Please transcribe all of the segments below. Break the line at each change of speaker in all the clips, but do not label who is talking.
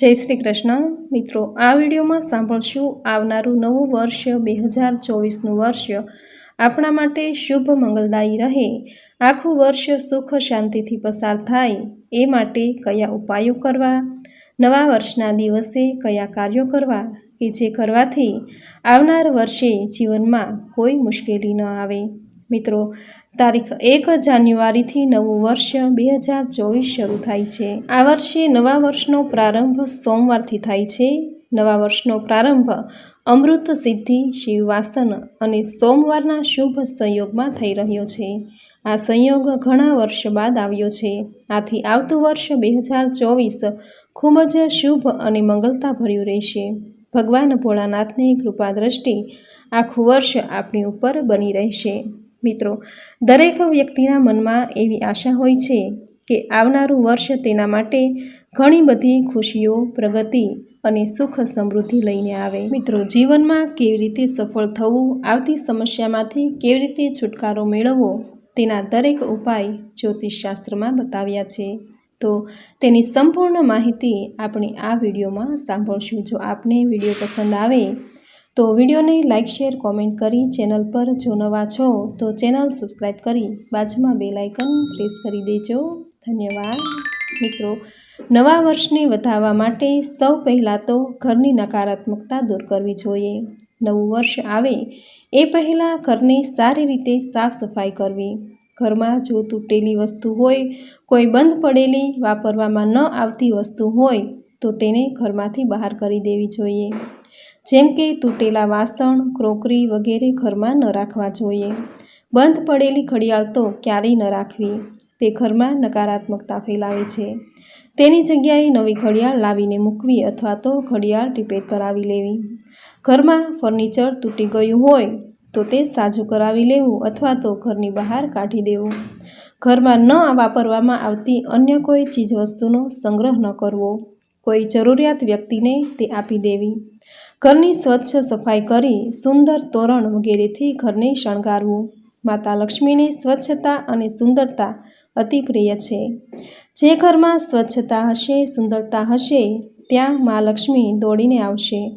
જય શ્રી કૃષ્ણ. મિત્રો, આ વિડીયોમાં સાંભળશું આવનારું નવું વર્ષ બે હજાર ચોવીસનું વર્ષ. આપણા માટે શુભ મંગલદાયી રહે. આખું વર્ષ સુખ શાંતિથી પસાર થાય. એ માટે કયા ઉપાયો કરવા? નવા વર્ષના દિવસે કયા કાર્યો કરવા? કે જે કરવાથી આવનાર વર્ષે જીવનમાં કોઈ મુશ્કેલી ન આવે? મિત્રો તારીખ એક જાન્યુઆરીથી નવું વર્ષ બે હજાર ચોવીસ શરૂ થાય છે. આ વર્ષે નવા વર્ષનો પ્રારંભ સોમવારથી થાય છે. નવા વર્ષનો પ્રારંભ અમૃત સિદ્ધિ શિવવાસન અને સોમવારના શુભ સંયોગમાં થઈ રહ્યો છે. આ સંયોગ ઘણા વર્ષ બાદ આવ્યો છે. આથી આવતું વર્ષ બે હજાર ચોવીસ ખૂબ જ શુભ અને મંગલતાભર્યું રહેશે. ભગવાન ભોળાનાથની કૃપા દ્રષ્ટિ આખું વર્ષ આપણી ઉપર બની રહેશે. મિત્રો, દરેક વ્યક્તિના મનમાં એવી આશા હોય છે કે આવનારું વર્ષ તેના માટે ઘણી બધી ખુશીઓ, પ્રગતિ અને સુખ સમૃદ્ધિ લઈને આવે. મિત્રો, જીવનમાં કેવી રીતે સફળ થવું, આવતી સમસ્યામાંથી કેવી રીતે છુટકારો મેળવવો, તેના દરેક ઉપાય જ્યોતિષશાસ્ત્રમાં બતાવ્યા છે. તો તેની સંપૂર્ણ માહિતી આપણે આ વિડીયોમાં સાંભળશું. જો આપને વીડિયો પસંદ આવે તો વિડીયોને લાઇક શેર, કોમેન્ટ કરી ચેનલ પર જો નવા છો તો ચેનલ સબસ્ક્રાઈબ કરી બાજુમાં બે લાઇકન પ્રેસ કરી દેજો. ધન્યવાદ. મિત્રો, નવા વર્ષને વધારવા માટે સૌ પહેલાં તો ઘરની નકારાત્મકતા દૂર કરવી જોઈએ. નવું વર્ષ આવે એ પહેલાં ઘરની સારી રીતે સાફ સફાઈ કરવી. ઘરમાં જો તૂટેલી વસ્તુ હોય, કોઈ બંધ પડેલી, વાપરવામાં ન આવતી વસ્તુ હોય, તો તેને ઘરમાંથી બહાર કરી દેવી જોઈએ. જેમ કે તૂટેલા વાસણ, ક્રોકરી વગેરે ઘરમાં ન રાખવા જોઈએ. બંધ પડેલી ઘડિયાળ તો ક્યારેય ન રાખવી. તે ઘરમાં નકારાત્મકતા ફેલાવે છે. તેની જગ્યાએ નવી ઘડિયાળ લાવીને મૂકવી અથવા તો ઘડિયાળ રિપેર કરાવી લેવી. ઘરમાં ફર્નિચર તૂટી ગયું હોય તો તે સાજું કરાવી લેવું અથવા તો ઘરની બહાર કાઢી દેવું. ઘરમાં ન વાપરવામાં આવતી અન્ય કોઈ ચીજવસ્તુનો સંગ્રહ ન કરવો. કોઈ જરૂરિયાત વ્યક્તિને તે આપી દેવી. ઘરની સ્વચ્છ સફાઈ કરી સુંદર તોરણ વગેરેથી ઘરને શણગારવું. માતા લક્ષ્મીને સ્વચ્છતા અને સુંદરતા અતિ પ્રિય છે. જે ઘરમાં સ્વચ્છતા હશે, સુંદરતા હશે, ત્યાં મા લક્ષ્મી દોડીને આવશે.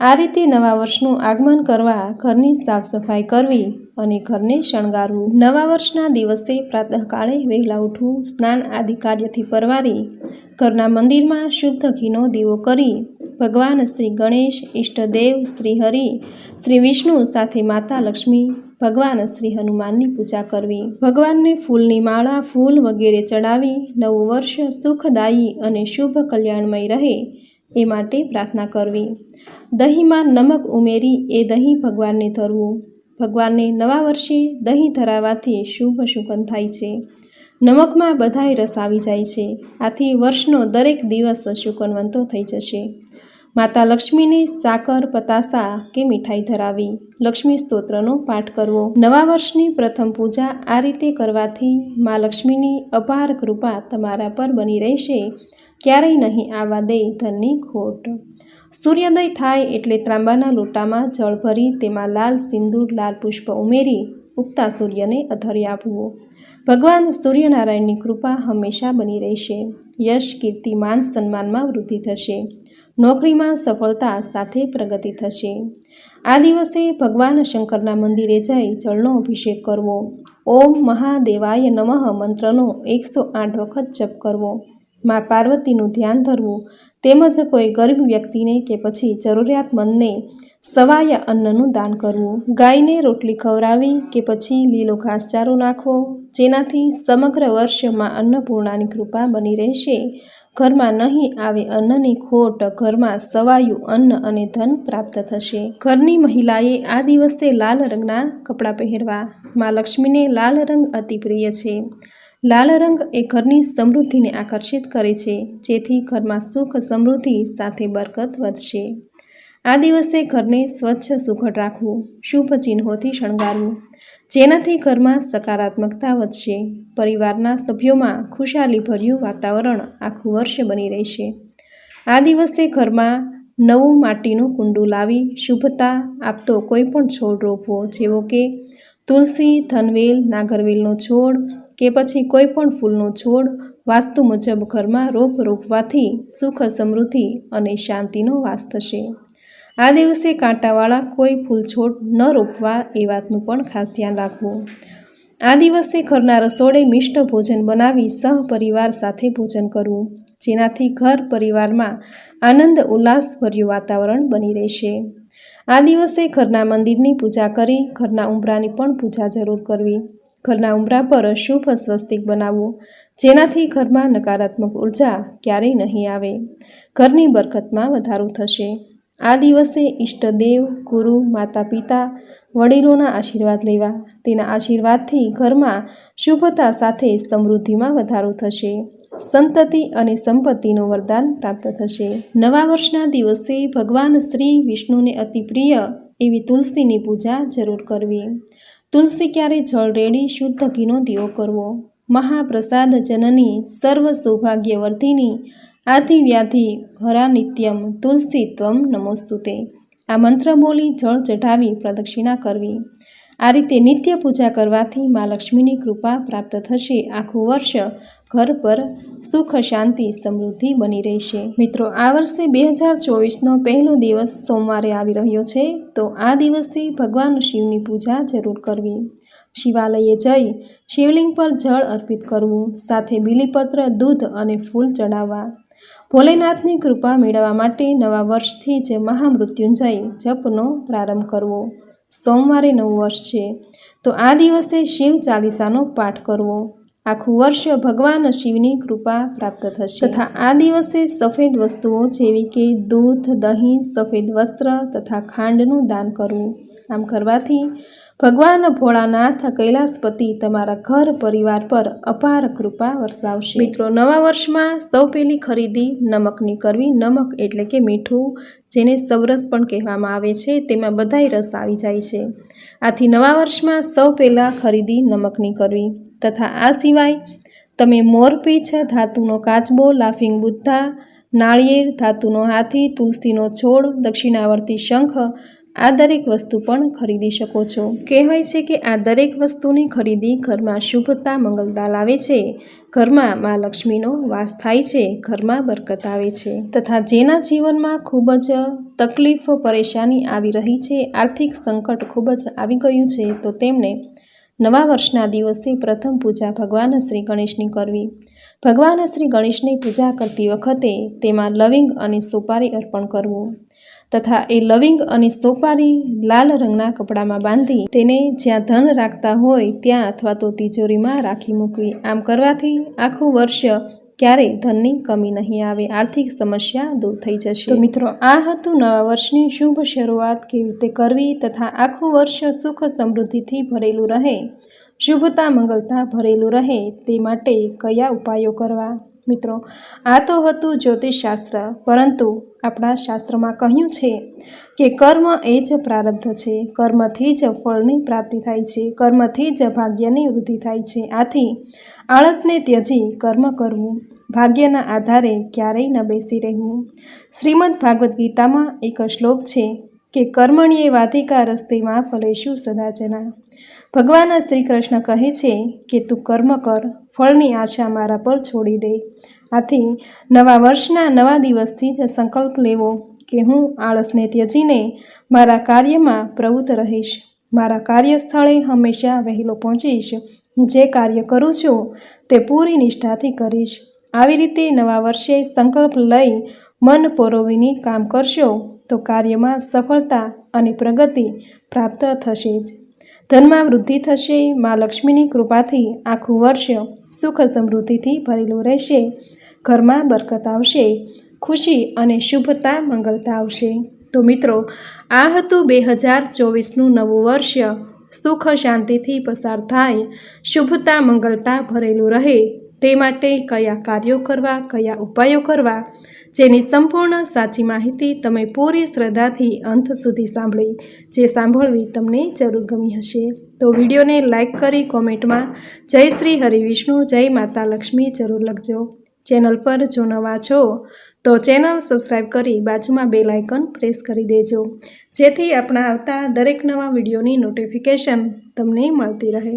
આ રીતે નવા વર્ષનું આગમન કરવા ઘરની સાફ સફાઈ કરવી અને ઘરને શણગારવું. નવા વર્ષના દિવસે પ્રાતઃકાળે વહેલા ઉઠવું, સ્નાન આદિ કાર્યથી પરવારી ઘરના મંદિરમાં શુદ્ધ ઘીનો દીવો કરી ભગવાન શ્રી ગણેશ, ઈષ્ટદેવ, શ્રી હરિ, શ્રી વિષ્ણુ સાથે માતા લક્ષ્મી, ભગવાન શ્રી હનુમાનની પૂજા કરવી. ભગવાનને ફૂલની માળા, ફૂલ વગેરે ચડાવી નવું વર્ષ સુખદાયી અને શુભ કલ્યાણમય રહે એ માટે પ્રાર્થના કરવી. દહીંમાં નમક ઉમેરી એ દહીં ભગવાનને ધરવું. ભગવાનને નવા વર્ષે દહીં ધરાવવાથી શુભ સુગંધ થાય છે. નમકમાં બધાય રસ આવી જાય છે. આથી વર્ષનો દરેક દિવસ શુકનવંતો થઈ જશે. માતા લક્ષ્મીને સાકર, પતાસા કે મીઠાઈ ધરાવી લક્ષ્મી સ્તોત્રનો પાઠ કરવો. નવા વર્ષની પ્રથમ પૂજા આ રીતે કરવાથી મા લક્ષ્મીની અપાર કૃપા તમારા પર બની રહેશે. ક્યારેય નહીં આવવા દે ધનની ખોટ. સૂર્યોદય થાય એટલે ત્રાંબાના લોટામાં જળ ભરી તેમાં લાલ સિંદૂર, લાલ પુષ્પ ઉમેરી ઉગતા સૂર્યને અધર્ય આપવું. ભગવાન સૂર્યનારાયણની કૃપા હંમેશા બની રહેશે. યશ, કીર્તિ, માન, સન્માનમાં વૃદ્ધિ થશે. નોકરીમાં સફળતા સાથે પ્રગતિ થશે. આ દિવસે ભગવાન શંકરના મંદિરે જઈ જળનો અભિષેક કરવો. ઓમ મહાદેવાય નમઃ મંત્રનો એકસો આઠ વખત જપ કરવો. મા પાર્વતીનું ધ્યાન ધરવું. તેમજ કોઈ ગરીબ વ્યક્તિને કે પછી જરૂરિયાતમંદને સવાય અન્નનું દાન કરવું. ગાયને રોટલી ખવડાવી કે પછી લીલો ઘાસચારો નાખવો, જેનાથી સમગ્ર વર્ષમાં અન્નપૂર્ણાની કૃપા બની રહેશે. ઘરમાં નહીં આવે અન્નની ખોટ, ઘરમાં સવાયું અન્ન અને ધન પ્રાપ્ત થશે. ઘરની મહિલાએ આ દિવસે લાલ રંગના કપડાં પહેરવા. મા લક્ષ્મીને લાલ રંગ અતિ પ્રિય છે. લાલ રંગ એ ઘરની સમૃદ્ધિને આકર્ષિત કરે છે, જેથી ઘરમાં સુખ સમૃદ્ધિ સાથે બરકત વધશે. આ દિવસે ઘરને સ્વચ્છ સુઘડ રાખવું, શુભ ચિહ્નોથી શણગારવું, જેનાથી ઘરમાં સકારાત્મકતા વધશે, પરિવારના સભ્યોમાં ખુશાલીભર્યું વાતાવરણ આખું વર્ષ બની રહેશે. આ દિવસે ઘરમાં નવું માટીનું કુંડું લાવી શુભતા આપતો કોઈપણ છોડ રોપવો, જેવો કે તુલસી, ધનવેલ, નાગરવેલનો છોડ કે પછી કોઈ પણ ફૂલનો છોડ, વાસ્તુ મુજબ ઘરમાં રોપ રોપવાથી સુખ સમૃદ્ધિ અને શાંતિનો વાસ થશે. આ દિવસે કાંટાવાળા કોઈ ફૂલ છોડ ન રોપવા એ વાતનું પણ ખાસ ધ્યાન રાખવું. આ દિવસે ઘરના રસોડે મિષ્ટ ભોજન બનાવી સહપરિવાર સાથે ભોજન કરવું, જેનાથી ઘર પરિવારમાં આનંદ, ઉલ્લાસભર્યું વાતાવરણ બની રહેશે. આ દિવસે ઘરના મંદિરની પૂજા કરી, ઘરના ઉંબરાની પણ પૂજા જરૂર કરવી. ઘરના ઉંબરા પર શુભ સ્વસ્તિક બનાવવું, જેનાથી ઘરમાં નકારાત્મક ઊર્જા ક્યારેય નહીં આવે. ઘરની બરકતમાં વધારો થશે. આ દિવસે ઈષ્ટદેવ, ગુરુ માતા પિતા વડીલોના આશીર્વાદ લેવા. તેના આશીર્વાદથી ઘરમાં શુભતા સાથે સમૃદ્ધિમાં વધારો થશે. સંતતિ અને સંપત્તિનું વરદાન પ્રાપ્ત થશે. નવા વર્ષના દિવસે ભગવાન શ્રી વિષ્ણુને અતિ પ્રિય એવી તુલસીની પૂજા જરૂર કરવી. તુલસી ક્યારે જળ રેડી શુદ્ધ ઘીનો દીવો કરવો? મહાપ્રસાદ જનની સર્વ સૌભાગ્યવર્ધિની આધિ વ્યાધિ હરા નિત્યમ તુલસી ત્વમ નમોસ્તુતે આ મંત્ર બોલી જળ ચઢાવી પ્રદક્ષિણા કરવી. આ રીતે નિત્ય પૂજા કરવાથી મા લક્ષ્મીની કૃપા પ્રાપ્ત થશે. આખું વર્ષ ઘર પર સુખ, શાંતિ, સમૃદ્ધિ બની રહેશે. મિત્રો, આ વર્ષે બે હજાર ચોવીસનો પહેલો દિવસ સોમવારે આવી રહ્યો છે, તો આ દિવસે ભગવાન શિવની પૂજા જરૂર કરવી. શિવાલયે જઈ શિવલિંગ પર જળ અર્પિત કરવું, સાથે બીલીપત્ર, દૂધ અને ફૂલ ચડાવવા. ભોલેનાથની કૃપા મેળવવા માટે નવા વર્ષથી જ મહામૃત્યુંજય જપનો પ્રારંભ કરવો. સોમવારે નવું વર્ષ છે. તો આ દિવસે શિવ ચાલીસાનો પાઠ કરવો. આખું વર્ષ ભગવાન શિવની કૃપા પ્રાપ્ત થશે. તથા આ દિવસે સફેદ વસ્તુઓ જેવી કે દૂધ, દહીં, સફેદ વસ્ત્ર તથા ખાંડનું દાન કરવું. આમ કરવાથી ભગવાન ભોળાનાથ કૈલાસપતિ તમારા ઘર પરિવાર પર અપાર કૃપા વરસાવશે. મિત્રો, નવા વર્ષમાં સૌ પહેલી ખરીદી નમકની કરવી નમક એટલે કે મીઠું, જેને સવરસ પણ કહેવામાં આવે છે, તેમાં બધાય રસ આવી જાય છે. આથી નવા વર્ષમાં સૌ પહેલાં ખરીદી નમકની કરવી. તથા આ સિવાય તમે મોરપીછ ધાતુનો કાચબો, લાફિંગ બુદ્ધા, નાળિયેર ધાતુનો હાથી, તુલસીનો છોડ, દક્ષિણાવર્તી શંખ આ દરેક વસ્તુ પણ ખરીદી શકો છો. કહેવાય છે કે આ દરેક વસ્તુની ખરીદી ઘરમાં શુભતા મંગલતા લાવે છે. ઘરમાં મા લક્ષ્મીનો વાસ થાય છે. ઘરમાં બરકત આવે છે. તથા જેના જીવનમાં ખૂબ જ તકલીફ પરેશાની આવી રહી છે, આર્થિક સંકટ ખૂબ જ આવી ગયું છે, તો તેમને નવા વર્ષના દિવસે પ્રથમ પૂજા ભગવાન શ્રી ગણેશની કરવી. ભગવાન શ્રી ગણેશની પૂજા કરતી વખતે તેમાં લવિંગ અને સોપારી અર્પણ કરવું. તથા એ લવિંગ અને સોપારી લાલ રંગના કપડામાં બાંધી તેને જ્યાં ધન રાખતા હોય ત્યાં અથવા તો તિજોરીમાં રાખી મૂકવી. આમ કરવાથી આખું વર્ષ ક્યારેય ધનની કમી નહીં આવે. આર્થિક સમસ્યા દૂર થઈ જશે. તો મિત્રો, આ હતું નવા વર્ષની શુભ શરૂઆત કેવી રીતે કરવી તથા આખું વર્ષ સુખ સમૃદ્ધિથી ભરેલું રહે? શુભતા, મંગલતા ભરેલું રહે તે માટે કયા ઉપાયો કરવા? મિત્રો, આ તો હતું જ્યોતિષશાસ્ત્ર, પરંતુ આપણા શાસ્ત્રમાં કહ્યું છે કે કર્મ એ જ પ્રારબ્ધ છે. કર્મથી જ ફળની પ્રાપ્તિ થાય છે. કર્મથી જ ભાગ્યની વૃદ્ધિ થાય છે. આથી આળસને ત્યજી કર્મ કરવું, ભાગ્યના આધારે ક્યારેય ન બેસી રહેવું. શ્રીમદ ભાગવદ્ ગીતામાં એક શ્લોક છે કે કર્મણીએ વાધિકા રસ્તેમાં ફલેશું સદાચના. ભગવાન શ્રી કૃષ્ણ કહે છે કે તું કર્મ કર, ફળની આશા મારા પર છોડી દે. આથી નવા વર્ષના નવા દિવસથી જ સંકલ્પ લેવો કે હું આળસને ત્યજીને મારા કાર્યમાં પ્રવૃત્ત રહીશ. મારા કાર્યસ્થળે હંમેશા વહેલો પહોંચીશ. જે કાર્ય કરું છું તે પૂરી નિષ્ઠાથી કરીશ. આવી રીતે નવા વર્ષે સંકલ્પ લઈ મન પોરોવીની કામ કરશો તો કાર્યમાં સફળતા અને પ્રગતિ પ્રાપ્ત થશે જ. ધનમાં વૃદ્ધિ થશે, મા લક્ષ્મીની કૃપાથી આખું વર્ષ સુખ સમૃદ્ધિથી ભરેલું રહેશે, ઘરમાં બરકત આવશે, ખુશી અને શુભતા મંગલતા આવશે. તો મિત્રો, આ હતું બે હજાર ચોવીસનું નવું વર્ષ. સુખ શાંતિથી પસાર થાય, શુભતા મંગલતા ભરેલું રહે. તે માટે કયા કાર્યો કરવા, કયા ઉપાયો કરવા, જેની સંપૂર્ણ સાચી માહિતી તમે પૂરી શ્રદ્ધાથી અંત સુધી સાંભળી, જે સાંભળવી તમને જરૂર ગમી હશે. તો વિડીયોને લાઇક કરી કોમેન્ટમાં જય શ્રી હરિવિષ્ણુ જય માતા લક્ષ્મી જરૂર લખજો. ચેનલ પર જો નવા છો, તો ચેનલ સબસ્ક્રાઈબ કરી બાજુમાં બે લાઇકન પ્રેસ કરી દેજો. જેથી આપણા આવતા દરેક નવા વિડીયોની નોટિફિકેશન તમને મળતી રહે.